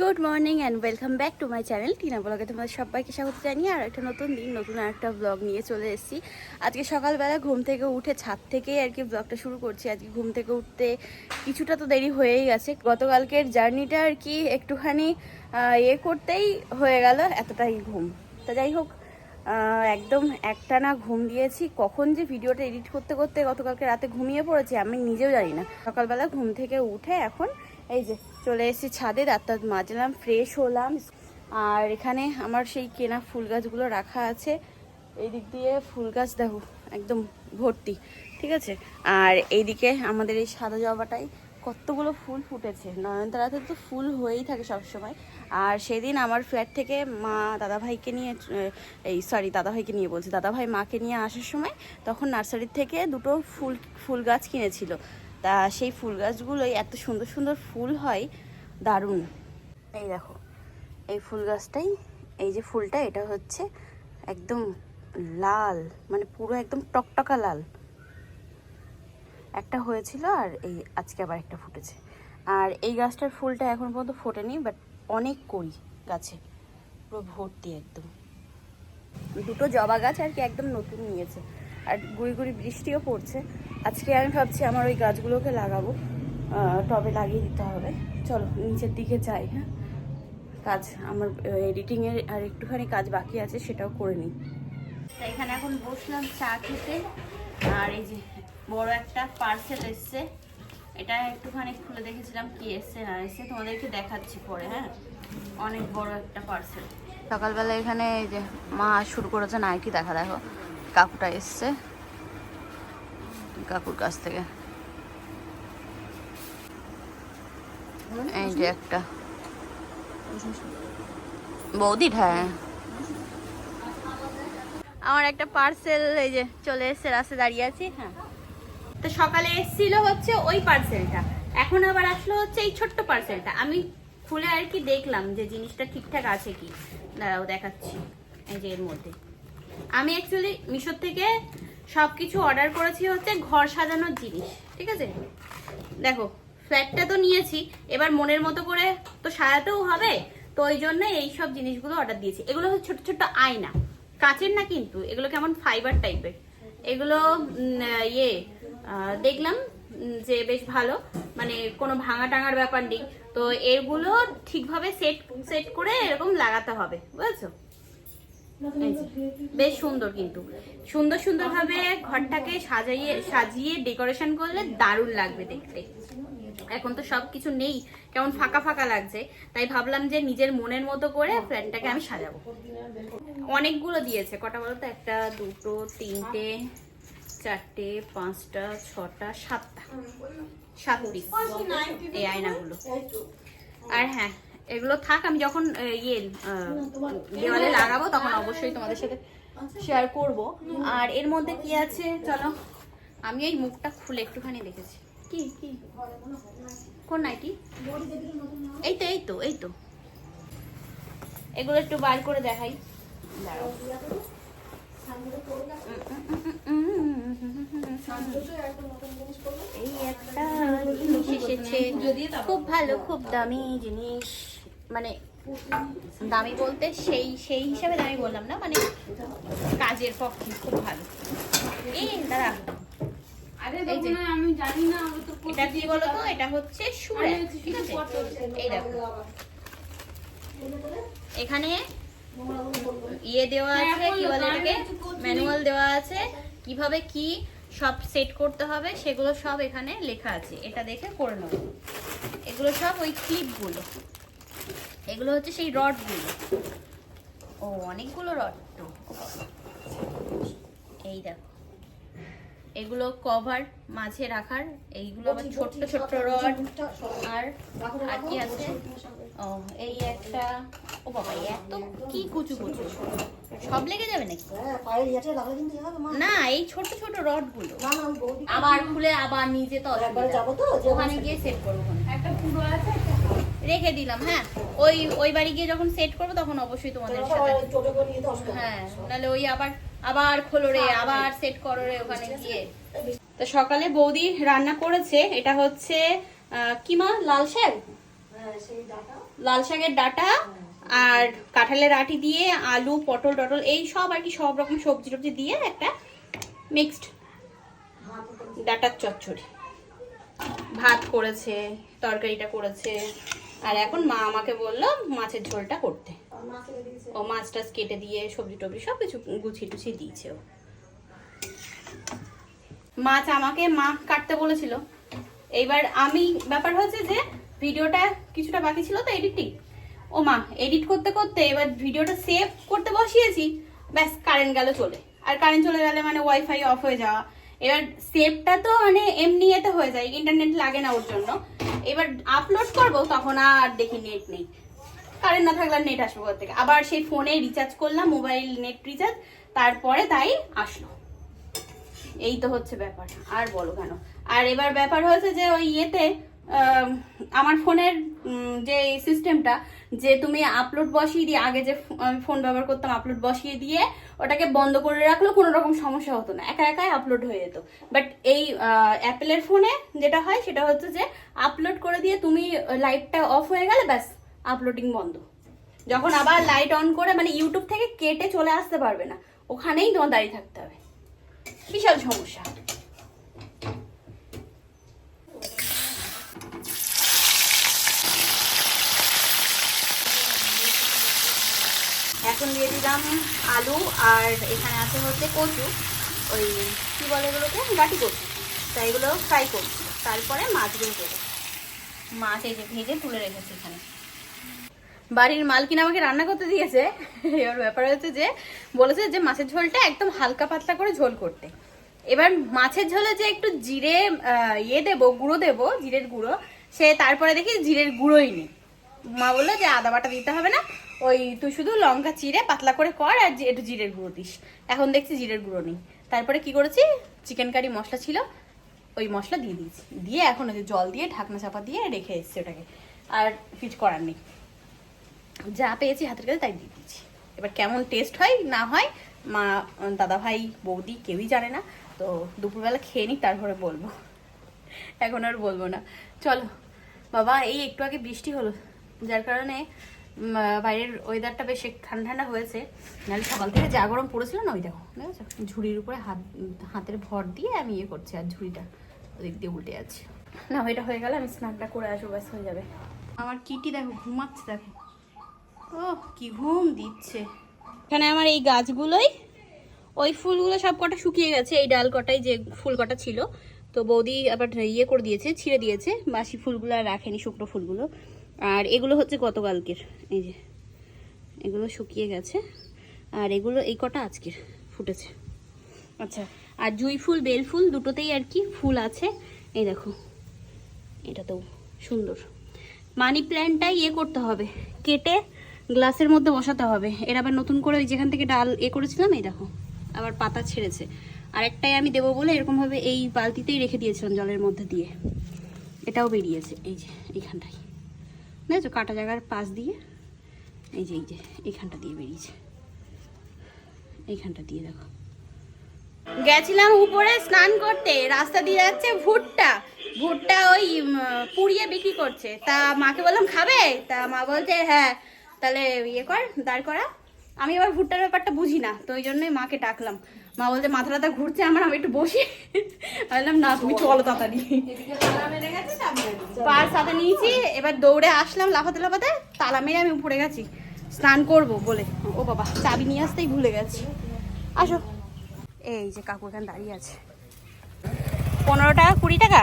Good morning and welcome back to my channel Tina ব্লগে তোমাদের সবাইকে স্বাগত জানিয়ে আর একটা নতুন দিন, নতুন আর একটা ব্লগ নিয়ে চলে এসেছি। আজকে সকালবেলা ঘুম থেকে উঠে ছাদ থেকেই আর কি ব্লগটা শুরু করছি। আজকে ঘুম থেকে উঠতে কিছুটা তো দেরি হয়েই গেছে। গতকালকের জার্নিটা আর কি একটুখানি ইয়ে করতেই হয়ে গেল এতটাই ঘুম। তা যাই হোক একদম একটানা ঘুম দিয়েছি। কখন যে ভিডিওটা এডিট করতে করতে গতকালকে রাতে ঘুমিয়ে পড়েছি আমি নিজেও জানি না। সকালবেলা ঘুম থেকে উঠে এখন এই যে, চলে এসেছি ছাদে দাঁত মাজলাম ফ্রেশ হলাম। আর এখানে আমার সেই কেনা ফুল গাছগুলো রাখা আছে। এই দিক দিয়ে ফুল গাছ দেখো, একদম ভর্তি, ঠিক আছে? আর এইদিকে আমাদের এই সাদা জবাটাই কতগুলো ফুল ফুটেছে। নয়নতারাতে তো ফুল হয়েই থাকে সবসময়। আর সেদিন আমার ফ্ল্যাট থেকে মা দাদাভাইকে নিয়ে, এই সরি দাদাভাইকে নিয়ে বলছি, দাদাভাই মাকে নিয়ে আসার সময় তখন নার্সারির থেকে দুটো ফুল ফুল গাছ কিনেছিল। তা সেই ফুল গাছগুলোই এত সুন্দর সুন্দর ফুল হয়, দারুণ। এই দেখো, এই ফুল গাছটাই, এই যে ফুলটা, এটা হচ্ছে একদম লাল মানে পুরো একদম টকটকা লাল। একটা হয়েছিল আর এই আজকে আবার একটা ফুটেছে। আর এই গাছটার ফুলটা এখন পর্যন্ত ফোটেনি বাট অনেক করি গাছে। পুরো ভর্তি একদম। দুটো জবা গাছ আর কি একদম নতুন নিয়েছে। আর গুড়ি গুড়ি বৃষ্টিও পড়ছে। আজকে আমি ভাবছি আমার ওই গাছগুলোকে লাগাবো। টবে লাগিয়ে দিতে হবে। চলো, নিচের দিকে যাই হ্যাঁ? কাজ, আমার এডিটিংয়ের আর একটুখানি কাজ বাকি আছে, সেটাও করে নিই। তা এখানে এখন বসলাম চা খেতে, আর এই যে বড় একটা পার্সেল এসছে। এটা একটুখানি খুলে দেখেছিলাম কি এসছে না এসছে তোমাদেরকে দেখাচ্ছি পরে হ্যাঁ? অনেক বড় একটা পার্সেল সকালবেলা এখানে এই যে মা শুরু করেছে নাইটি দেখা, দেখো। কাকুটা এসছে। কাকুর কাছ থেকে। এই যে একটা। বৌদি হ্যাঁ আমার একটা পার্সেল এই যে চলে এসছে রাস্তায় দাঁড়িয়ে আছি হ্যাঁ। তো সকালে এসেছিল হচ্ছে ওই পার্সেলটা। এখন আবার আসলো হচ্ছে এই ছোট্ট পার্সেলটা। আমি খুলে আর কি দেখলাম যে জিনিসটা ঠিকঠাক আছে কি। দাঁড়াও দেখাচ্ছি। এই যে এর মধ্যে। আমি অ্যাকচুয়ালি মিশোর থেকে সব কিছু অর্ডার করেছি হচ্ছে ঘর সাজানোর জিনিস, ঠিক আছে? দেখো ফ্ল্যাটটা তো নিয়েছি, এবার মনের মতো করে তো সাজাতেও হবে, তো ওই জন্য এই সব জিনিসগুলো অর্ডার দিয়েছি। এগুলো হচ্ছে ছোট ছোট আয়না, কাচের না কিন্তু, এগুলো কেমন ফাইবার টাইপের এগুলো ইয়ে দেখলাম যে বেশ ভালো মানে কোনো ভাঙা টাঙার ব্যাপার নেই, তো এগুলো ঠিকভাবে সেট সেট করে এরকম লাগাতে হবে, বুঝেছ? বেশ সুন্দর কিন্তু। সুন্দর সুন্দর ভাবে ঘরটাকে সাজাইয়ে, সাজিয়ে ডেকোরেশন করলে দারুণ লাগবে দেখতে। এখন তো সবকিছু নেই, কেমন ফাঁকা ফাঁকা লাগছে। তাই ভাবলাম যে নিজের মনের মতো করে ফ্ল্যাটটাকে আমি সাজাবো। অনেকগুলো দিয়েছে, কটা বলতো? একটা, দুটো, তিনটে, চারটে, পাঁচটা, ছটা, সাতটা। সাত পিস এই আয়নাগুলো। আর হ্যাঁ এগুলো থাক আমি যখন ইয়ে দেওয়ালে লাগাবো তখন অবশ্যই তোমাদের সাথে শেয়ার করব আর এর মধ্যে কি আছে চলো আমি এই মুখটা খুলে একটুখানি দেখেছি কি কি কোন নাইটি এই তো এই তো এই তো এগুলো একটু বার করে দেখাই দাঁড়াও। এই একটা জিনিস এসেছে খুব ভালো খুব দামি জিনিস মানে দামি বলতে সেই সেই হিসাবে দামি বললাম না মানে কাজের পক্ষে খুব ভালো। এই দাঁড়া। এই যে, আমি জানি না আমি তো এটা কি বলতো? এটা হচ্ছে সুরে ঠিক আছে? এই দেখো। এখানে ইয়ে দেওয়া আছে কি বলে এটাকে? ম্যানুয়াল দেওয়া আছে কীভাবে কি সব সেট করতে হবে সেগুলো সব এখানে লেখা আছে। এটা দেখে করে নেব। এগুলো সব ওই ক্লিপগুলো এগুলো হচ্ছে সেই রডগুলো। ও অনেকগুলো রড তো। এই দেখো। এগুলো কভার মাঝে রাখার এইগুলো আবার ছোট্ট ছোট্ট রড। আর আর কি আছে? ও এই একটা ও বাবা এত কি কুচু কুচু। সব লেগে যাবে নাকি? না এই ছোট ছোট রডগুলো আবার খুলে আবার নিজে তো। ওখানে গিয়ে সেট। করব। ওখানে। একটা পুরো আছে একটা রেখে দিলাম হ্যাঁ? ওই ওই বাড়ি গিয়ে যখন সেট করব তখন অবশ্যই তোমাদের সাথে হ্যাঁ নাহলে ওই আবার আবার খোলো রে আবার সেট করো রে ওখানে গিয়ে। তো সকালে বৌদি রান্না করেছে এটা হচ্ছে আহ, কি মা? লাল শাক? লাল শাকের ডাটা আর কাঁঠালের আটি দিয়ে আলু পটল টটল এই সব আর কি সব রকম সবজি টবজি দিয়ে একটা মিক্সড ডাটার চচ্চড়ি। ভাত করেছে তরকারিটা করেছে। আর এখন মা আমাকে বলল মাছের ঝোলটা করতে। ও মাছ টাছ কেটে দিয়ে সবজি টবজি সব কিছু গুছিয়ে টুছিয়ে দিয়েছে ও। মাছ আমাকে মা কাটতে বলেছিল। এইবার আমি, ব্যাপার হচ্ছে যে ভিডিওটা কিছুটা বাকি ছিল তো এডিটিং ও মা এডিট করতে করতে এবার ভিডিওটা সেভ করতে বসিয়েছি, ব্যাস কারেন্ট গেল চলে। আর কারেন্ট চলে গেলে মানে ওয়াইফাই অফ হয়ে যাওয়া। এবার সেভটা তো মানে এমনি এতে হয়ে যায় ইন্টারনেট লাগে না ওর জন্য। এবার আপলোড করব, তখন আর দেখি নেট নেই। কারেন্ট না থাকলে নেট আসব কোথা থেকে? আবার সেই ফোনে রিচার্জ করলাম মোবাইল নেট রিচার্জ তারপরে তাই আসলো। এই তো হচ্ছে ব্যাপার, আর বলো কেন? আর এবার ব্যাপার হয়েছে যে ওই ইয়েতে আমার ফোনের যে সিস্টেমটা যে তুমি আপলোড বসিয়ে দিয়ে আগে যে ফোন ব্যবহার করতাম আপলোড বসিয়ে দিয়ে ওটাকে বন্ধ করে রাখলেও কোনো রকম সমস্যা হতো না। একা একাই আপলোড হয়ে যেত। বাট এই অ্যাপেলের ফোনে যেটা হয় সেটা হচ্ছে যে আপলোড করে দিয়ে তুমি লাইটটা অফ হয়ে গেলে ব্যাস আপলোডিং বন্ধ। যখন আবার লাইট অন করে মানে ইউটিউব থেকে কেটে চলে আসতে পারবে না, ওখানেই তোমার দাঁড়িয়ে থাকতে হবে। বিশাল সমস্যা। এখন দিয়ে দিলাম, আলু, আর এখানে আছে হচ্ছে কচু, ওই কি বলে এগুলোকে? গাটি কচু। তাই এগুলো ফ্রাই করছি। তারপরে মাছগুলো দেবো। মাছ এই যে ভেজে তুলে রেখেছি এখানে। বাড়ির মালকিন আমাকে রান্না করতে দিয়েছে। এবার ব্যাপার হচ্ছে যে, বলেছে যে মাছের ঝোলটা একদম হালকা পাতলা করে ঝোল করতে। এবার মাছের ঝোলে যে একটু জিরে ইয়ে দেবো, গুঁড়ো দেবো, জিরের গুঁড়ো, সে তারপরে দেখি জিরের গুঁড়োই নেই। মা বলল যে আদা বাটা দিতে হবে না ওই তুই শুধু লঙ্কা চিড়ে পাতলা করে কর আর একটু জিরের গুঁড়ো দিস। এখন দেখছি জিরের গুঁড়ো নেই। তারপরে কি করেছি? চিকেন কারি মশলা ছিল, ওই মশলা দিয়ে দিয়েছি। দিয়ে এখন ওই জল দিয়ে ঢাকনা চাপা দিয়ে রেখে এসছি ওটাকে। আর কিছু করার নেই। যা পেয়েছি হাতের কাছে তাই দিয়ে দিয়েছি। এবার কেমন টেস্ট হয়, না হয়, মা দাদা ভাই বৌদি কেউই জানে না। তো দুপুরবেলা খেয়ে নিই তারপরে বলব। এখন আর বলব না। চলো, বাবা, এই একটু আগে বৃষ্টি হলো। যার কারণে বাইরের ওয়েদারটা বেশ ঠান্ডা ঠান্ডা হয়েছে। নাহলে সকাল থেকে যা গরম পড়েছিল না, ওই দেখো ঝুড়ির উপরে হাত, হাতের ভর দিয়ে আমি ইয়ে করছি, আর ঝুড়িটা ওদিক দিয়ে উল্টে যাচ্ছে। না, ওইটা হয়ে গেলে আমি স্নানটা করে আসব, ব্যাস, হয়ে যাবে। আমার কিটি দেখো, ঘুমাচ্ছে, দেখো। ও কি ঘুম দিচ্ছে। এখানে আমার এই গাছগুলোই, ওই ফুলগুলো সব কটা শুকিয়ে গেছে, এই ডাল কটাই যে ফুল কটা ছিল। তো বৌদি আবার ইয়ে করে দিয়েছে, ছিঁড়ে দিয়েছে, বাসি ফুলগুলো আর রাখেনি, শুকনো ফুলগুলো। আর এগুলো হচ্ছে গতকালকের এই যে এগুলো শুকিয়ে গেছে। আর এগুলো এই কটা আজকের ফুটেছে। আচ্ছা। আর জুই ফুল বেল ফুল দুটোতেই আর কি ফুল আছে। এই দেখো এটা তো সুন্দর। মানি প্ল্যান্টটাই ইয়ে করতে হবে কেটে গ্লাসের মধ্যে বসাতে হবে। এর আবার নতুন করে ওই যেখান থেকে ডাল এ করেছিলাম এই দেখো আবার পাতা ছেড়েছে। আর একটাই আমি দেবো বলে এরকমভাবে এই বালতিতেই রেখে দিয়েছিলাম জলের মধ্যে দিয়ে। এটাও বেরিয়েছে এই যে এইখানটাই দেখছ কাটা জায়গার পাশ দিয়ে, এই যে এই যে, এইখানটা দিয়ে বেরিয়েছে। এইখানটা দিয়ে দেখো। গেছিলাম উপরে স্নান করতে, রাস্তা দিয়ে যাচ্ছে ভুট্টা। ভুট্টা ওই পুড়িয়ে বিক্রি করছে। তা মাকে বললাম, খাবে? তা মা বলছে হ্যাঁ তাহলে ইয়ে কর, দাঁড় করা। আমি এবার ভুট্টার ব্যাপারটা বুঝি না, তো ওই জন্যই মাকে ডাকলাম। মা বলছে মাথা টাথা ঘুরছে আমার আমি একটু বসি। বললাম না তুমি চলো তাড়াতাড়ি। পার সাথে নিয়েছি এবার দৌড়ে আসলাম লাফাতে লাফাতে তালা মেরে আমি উপরে গেছি। স্নান করব বলে। ও বাবা চাবি নিয়ে আসতেই ভুলে গেছি। আসো। এই যে কাকু এখানে দাঁড়িয়ে আছে। পনেরো টাকা কুড়ি টাকা?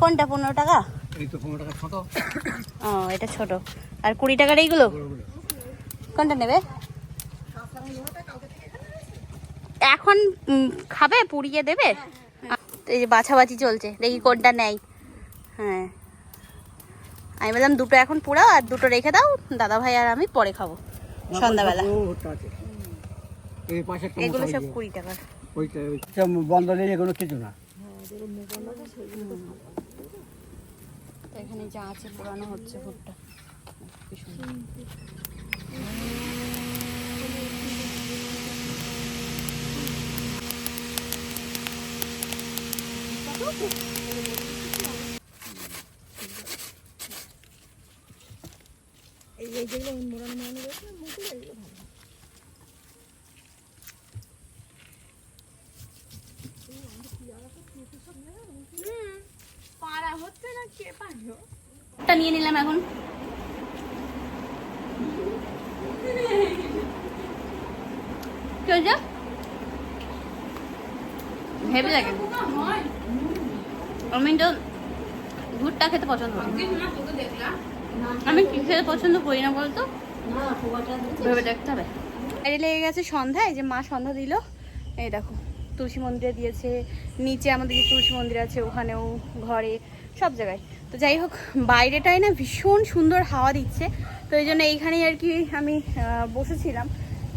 কোনটা পনেরো টাকা? এই তো পনেরো টাকা ছোট। ও এটা ছোট। আর কুড়ি টাকার এইগুলো? কোনটা নেবে? এখন খাবে পুড়িয়ে দেবে? এই যে বাছাবাছি চলছে দেখি কোনটা নেই হ্যাঁ। আমি বললাম দুটো এখন পুরাও আর দুটো রেখে দাও দাদা ভাই আর আমি পরে খাব। সন্ধ্যাবেলা। ও, ওটা আছে। এই পাশে একটা এগুলো সব। কুড়ি টাকার। ওইটা ওইটা বন্ধ নেই এগুলো কিছু না। এখানে যা আছে পুরানো হচ্ছে ভুট্টা। এই যেগুলো মোড়ানো মোড়ানো রয়েছে মুখে এগুলো ভালো নিয়ে নিলাম এখন চল যা হেভি লাগে। আমি তো ভুট্টা খেতে পছন্দ করি। আমি কি খেতে পছন্দ করি না বলতো? ভেবে দেখতে হবে। বাইরে লেগে গেছে সন্ধ্যা যে মা সন্ধ্যা দিল। এই দেখো, তুলসী মন্দিরে দিয়েছে, নিচে আমাদের যে তুলসী মন্দির আছে, ওখানেও ঘরে, সব জায়গায়। তো যাই হোক, বাইরেটায় না ভীষণ সুন্দর হাওয়া দিচ্ছে। তো এই জন্য এইখানেই আর কি আমি বসেছিলাম।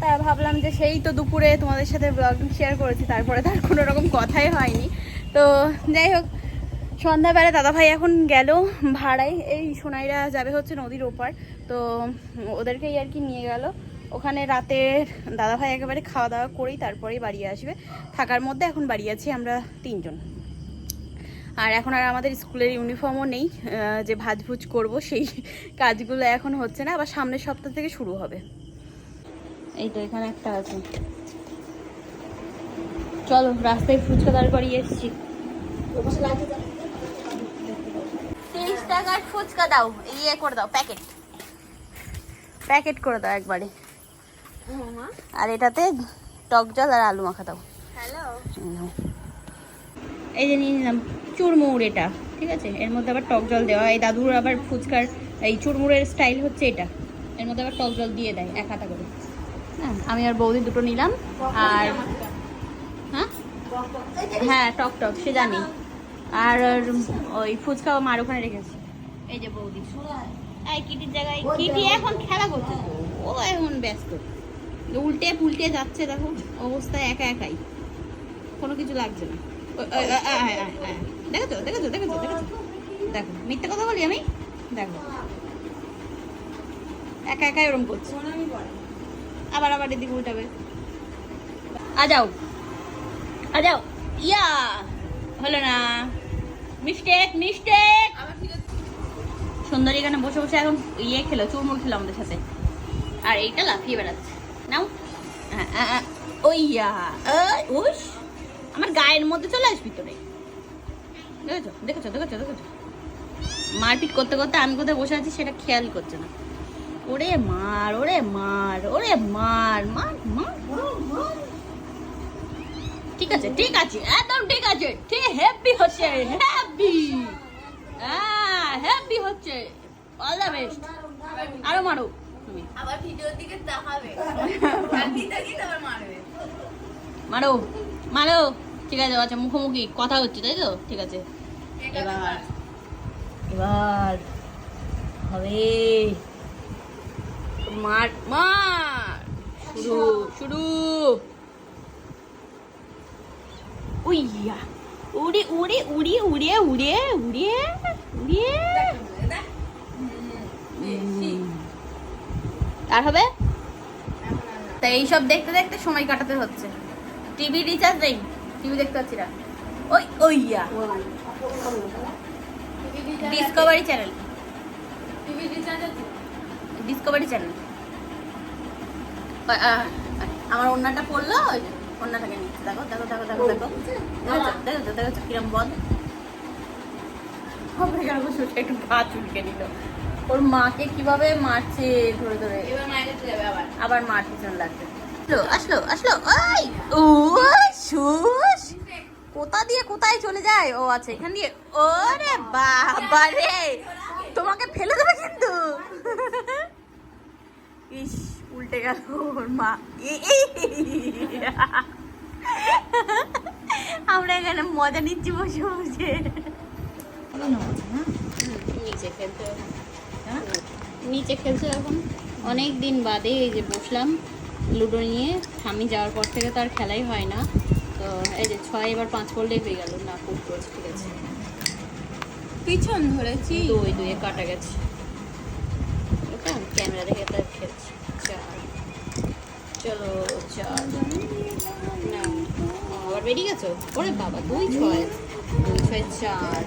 তা ভাবলাম যে সেই তো দুপুরে তোমাদের সাথে ব্লগ শেয়ার করেছি, তারপরে তার কোনো রকম কথাই হয়নি। তো যাই হোক, সন্ধ্যাবেলা দাদাভাই এখন গেল ভাড়ায়, এই সোনাইরা যাবে হচ্ছে নদীর ওপার। তো ওদেরকেই আর কি নিয়ে গেল। ওখানে রাতে দাদাভাই একেবারে খাওয়া দাওয়া করেই তারপরেই বাড়ি আসবে। থাকার মধ্যে এখন বাড়ি আছি আমরা তিনজন। আর এখন আর আমাদের স্কুলের ইউনিফর্মও নেই যে ভাজভুজ করব সেই কাজগুলো এখন হচ্ছে না, আবার সামনের সপ্তাহ থেকে শুরু হবে। এই তো এখানে একটা আছে। চলো রাস্তায় ফুচকা দাঁড় করিয়ে এসেছি। তিরিশ টাকার ফুচকা দাও ইয়ে করে দাও প্যাকেট প্যাকেট করে দাও একবারে। আর এটাতে টক জল আর আলু মাখা দাও। এই যে নিয়ে নিলাম চুরমুর এটা ঠিক আছে? এর মধ্যে আবার টক জল দেওয়া এই দাদুর আবার ফুচকার এই চুরমুরের স্টাইল হচ্ছে এটা। এর মধ্যে আবার টক জল দিয়ে দেয় এক হাতা করে। আমি আর বৌদি দুটো নিলাম, আর হ্যাঁ? হ্যাঁ টক টক, সে জানি। আর ওই ফুচকা মার ওখানে রেখেছি। এই যে বৌদি। এখন খেলা ও এখন ব্যস্ত। উল্টে পুলটে যাচ্ছে, দেখো, অবস্থা একা একাই। কোনো কিছু লাগছে না। দেখেছ দেখেছ। দেখো, মিথ্যে কথা বলি আমি? দেখো। একা একাই ওরম করছে। আবার আবার এদিকে উল্টাবে। আ যাও। আ যাও। ইয়া, হলো না। মিস্টেক মিস্টেক সুন্দরী এখানে বসে বসে এখন ইয়ে খেলো, চুরমুর খেলো আমাদের সাথে। আর এইটা লাফিয়ে বেড়াচ্ছে। নাও। ওইয়া উস। আমার গায়ের মধ্যে চলে আসবি তোরে দেখেছ দেখেছ দেখেছ দেখেছ। মারপিট করতে করতে আমি কোথায় বসে আছি সেটা খেয়াল করছে না। ওরে মার ওরে মার ওরে মার মার মার। ঠিক আছে ঠিক আছে একদম ঠিক আছে ঠিক হ্যাপি হচ্ছে হ্যাপি হ্যাঁ হ্যাপি হচ্ছে। অল দ্য বেস্ট আরও মারো। তুমি। আবার ভিডিওর দিকে তাকাবে। তাকিয়ে তাকিয়ে তারপর মারবে। মারো মারো। ঠিক আছে আচ্ছা মুখোমুখি কথা হচ্ছে তাই তো? ঠিক আছে। এবার এবার হবে। মার মার। শুরু শুরু। উইয়া। উড়ে উড়ে উড়ে উড়ে উড়ে উড়ে উড়ে আর হবে? তা এইসব দেখতে দেখতে সময় কাটাতে হচ্ছে। টিভি রিচার্জ নেই। টিভি দেখতে পাচ্ছি না। ওই ওইয়া ডিসকভারি চ্যানেল ডিসকভারি চ্যানেল আমার অন্যটা পড়ল অন্যটাকে নিচ্ছে দেখো দেখো দেখো দেখো দেখো। দেখো দেখো দেখো কিরম বদ? হবে কেন একটু গা চুলকে নিল। ওর মাকে কীভাবে মারছে ধরে ধরে। এবার মায়ের কাছে যাবে আবার। আবার মার পিছন লাগবে। আসলো আসলো আসলো ওই ও শুস কোথা দিয়ে কোথায় চলে যায়? ও আচ্ছা এখান দিয়ে। ওরে বাবা রে! তোমাকে ফেলে দেবে কিন্তু। ইস। উল্টে গেল ওর মা। আমরা এখানে মজা নিচ্ছি বসে বসে। নিচে খেলতে হ্যাঁ? নিচে খেলছে এখন অনেক দিন বাদে এই যে বসলাম লুডো নিয়ে। আমি যাওয়ার পর থেকে তো আর খেলাই হয় না। তো এই যে ছয় এবার পাঁচ করলেই হয়ে গেল। না ফুট করেছে ঠিক আছে। পিছন ধরেছি। দুই দুয়ে কাটা গেছে। ক্যামেরা দেখে তার চলো চার আবার বেরিয়ে গেছো? ওরে বাবা দুই ছয়। দুই ছয় চার।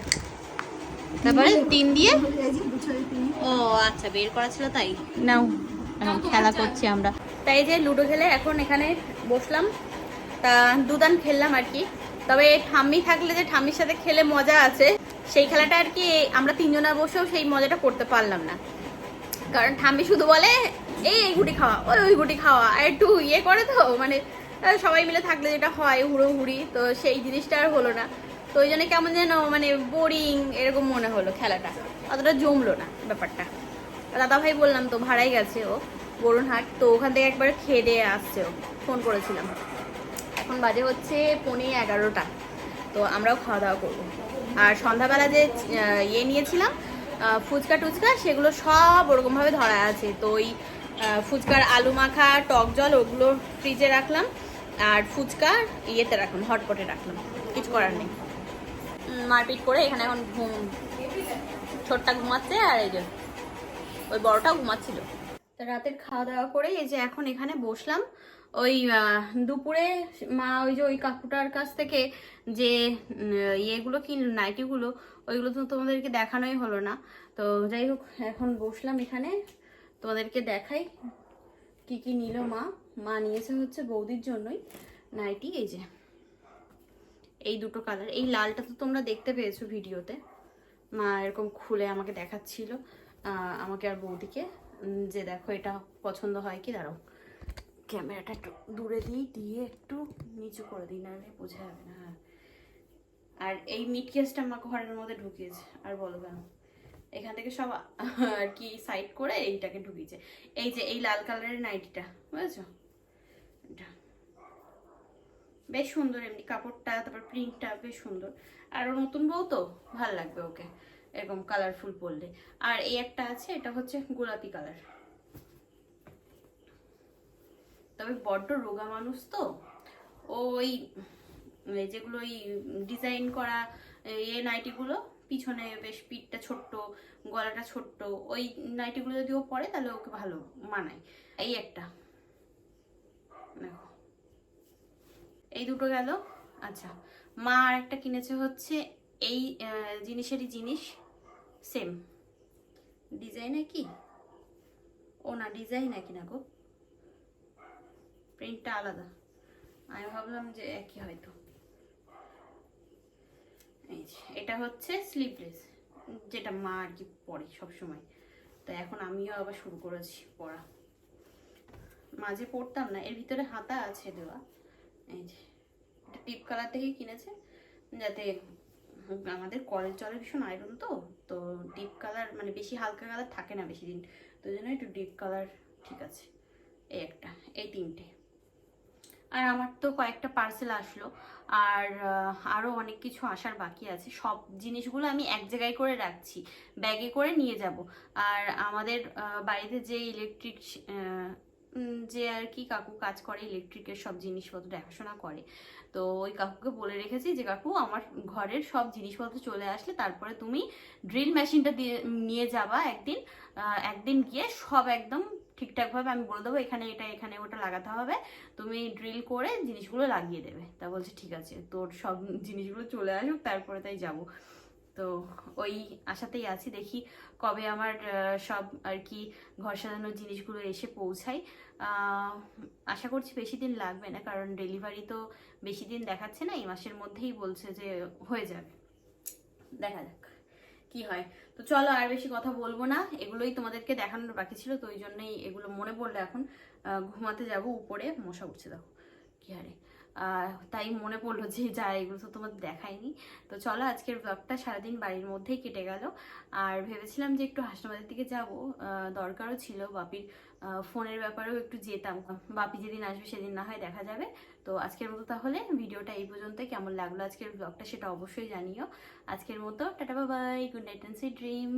তারপরে তিন দিয়ে? ও আচ্ছা বের করা ছিল তাই। নাও। এখন খেলা করছি আমরা। তাই যে লুডো খেলে এখন এখানে বসলাম। তা দুদান খেললাম আর কি। তবে ঠাম্মি থাকলে যে ঠাম্মির সাথে খেলে মজা আছে সেই খেলাটা আর কি আমরা তিনজনা বসেও সেই মজাটা করতে পারলাম না। কারণ ঠাম্মি শুধু বলে এই এই গুটি খাওয়া, ওই ওই গুটি খাওয়া। আর একটু ইয়ে করে তো মানে সবাই মিলে থাকলে যেটা হয় হুড়ো হুড়ি তো সেই জিনিসটা আর হলো না। তো ওই জন্য কেমন যেন মানে বোরিং এরকম মনে হলো খেলাটা। অতটা জমলো না ব্যাপারটা। দাদা ভাই বললাম, তো ভাড়াই গেছে ও বরুণহাট তো ওখান থেকে একবার খেয়ে দিয়ে আসছে ও ফোন করেছিলাম। এখন বাজে হচ্ছে পনে এগারোটা। তো আমরাও খাওয়া দাওয়া করব। আর সন্ধ্যাবেলা যে ইয়ে নিয়েছিলাম ফুচকা টুচকা সেগুলো সব ওরকমভাবে ধরা আছে। তো ওই ফুচকার আলু মাখা, টক জল, ওগুলো ফ্রিজে রাখলাম। আর ফুচকা ইয়েতে রাখলাম, হটপটে রাখলাম। কিছু করার নেই। মারপিট করে এখানে এখন ঘুম ছোটটা ঘুমাচ্ছে আর এই যে ওই বড়টাও ঘুমাচ্ছিল। তো রাতের খাওয়া দাওয়া করে এই যে এখন এখানে বসলাম। ওই দুপুরে মা ওই যে ওই কাকুটার কাছ থেকে যে ইয়েগুলো কি নাইটিগুলো, ওইগুলো তো তোমাদেরকে দেখানোই হলো না। তো যাই হোক, এখন বসলাম এখানে। তোমাদেরকে দেখাই কি কি নিল মা। মা নিয়েছে হচ্ছে বৌদির জন্যই নাইটি, এই যে, এই দুটো কালার এই লালটা তো তোমরা দেখতে পেয়েছ ভিডিওতে। মা এরকম খুলে আমাকে দেখাচ্ছিল আমাকে আর বৌদিকে। যে দেখো এটা পছন্দ হয় কি, দাঁড়াও। ক্যামেরাটা একটু দূরে দিই, দিয়ে একটু নিচু করে দিই, নাহলে বোঝা যাবে না। হ্যাঁ আর এই মিট কেসটা আমার ঘরের মধ্যে ঢুকিয়েছে, আর বলো কেন? এখান থেকে সব আর কি সাইড করে এইটাকে ঢুকিয়েছে। এই যে এই লাল কালারের নাইটিটা, বুঝেছ? এটা। বেশ সুন্দর এমনি কাপড়টা, তারপর প্রিন্টটা বেশ সুন্দর। আর ও নতুন বউ তো, ভালো লাগবে ওকে, এরকম কালারফুল পরলে। আর এই একটা আছে, এটা হচ্ছে গোলাপি কালার তবে বড্ড রোগা মানুষ তো। ওই যেগুলো ওই ডিজাইন করা এ নাইটিগুলো পিছনে বেশ পিঠটা ছোট্ট, গলাটা ছোট্ট, ওই নাইটিগুলো যদি ও পরে তাহলে ওকে ভালো মানায়। এই একটা। এই দুটো গেল। আচ্ছা মা আর একটা কিনেছে হচ্ছে এই জিনিসেরই জিনিস। সেম ডিজাইন কি? ও না ডিজাইন একই না গো। প্রিন্টটা আলাদা। আমি ভাবলাম যে একই হয়তো। এই এটা হচ্ছে স্লিভলেস যেটা মা আর কি পরে সবসময়। তো এখন আমিও আবার শুরু করেছি পড়া। মাঝে পড়তাম না, এর ভিতরে হাতা আছে দেওয়া। এই যে, এটা টিপ কালার থেকে কিনেছে, যাতে আমাদের কলের জলে ভীষণ আয়রন তো তো ডিপ কালার মানে বেশি হালকা কালার থাকে না বেশি দিন। তো জন্য একটু ডিপ কালার ঠিক আছে, এই একটা, এই তিনটে। আর আমার তো কয়েকটা পার্সেল আসলো। আর আরও আরও অনেক কিছু আসার বাকি আছে। সব জিনিসগুলো আমি এক জায়গায় করে রাখছি। ব্যাগে করে নিয়ে যাব। আর আমাদের বাড়িতে যে ইলেকট্রিক যে আর কি কাকু কাজ করে ইলেকট্রিকের সব জিনিসপত্র দেখাশোনা করে। তো ওই কাকুকে বলে রেখেছি যে, কাকু, আমার ঘরের সব জিনিসপত্র চলে আসলে তারপরে তুমি ড্রিল মেশিনটা দিয়ে, নিয়ে যাবা একদিন। একদিন গিয়ে সব একদম ঠিকঠাকভাবে আমি বলে দেবো, এখানে এটা, এখানে ওটা লাগাতে হবে। তুমি ড্রিল করে জিনিসগুলো লাগিয়ে দেবে। তা বলছে, ঠিক আছে, তোর সব জিনিসগুলো চলে আসুক, তারপরে তাই যাব। তো ওই আশাতেই আছি, দেখি কবে আমার সব আর কি ঘর সাজানোর জিনিসগুলো এসে পৌঁছায়। আশা করছি বেশি দিন লাগবে না, কারণ ডেলিভারি তো বেশি দিন দেখাচ্ছে না, এই মাসের মধ্যেই বলছে যে হয়ে যাবে। দেখা যাক কি হয়। তো চলো আর বেশি কথা বলব না, এগুলোই তোমাদেরকে দেখানোর বাকি ছিল, তো ওই জন্যই এগুলো মনে পড়ল এখন ঘুমাতে যাব, উপরে মশা উঠছে, দেখো কি হারে। তাই মনে পড়ল যে, যা এগুলো তো তোমাদের দেখায়নি। তো চলো আজকের ব্লগটা সারাদিন বাড়ির মধ্যেই কেটে গেল। আর ভেবেছিলাম যে, একটু হাসনাবাদের দিকে যাব। দরকারও ছিল। বাপির ফোনের ব্যাপারেও একটু যেতাম। বাপি যেদিন আসবে সেদিন না হয় দেখা যাবে। তো আজকের মতো তাহলে ভিডিওটা এই পর্যন্ত কেমন লাগল আজকের ব্লগটা সেটা অবশ্যই জানিও। আজকের মতো, tata, bye bye good night and sweet dream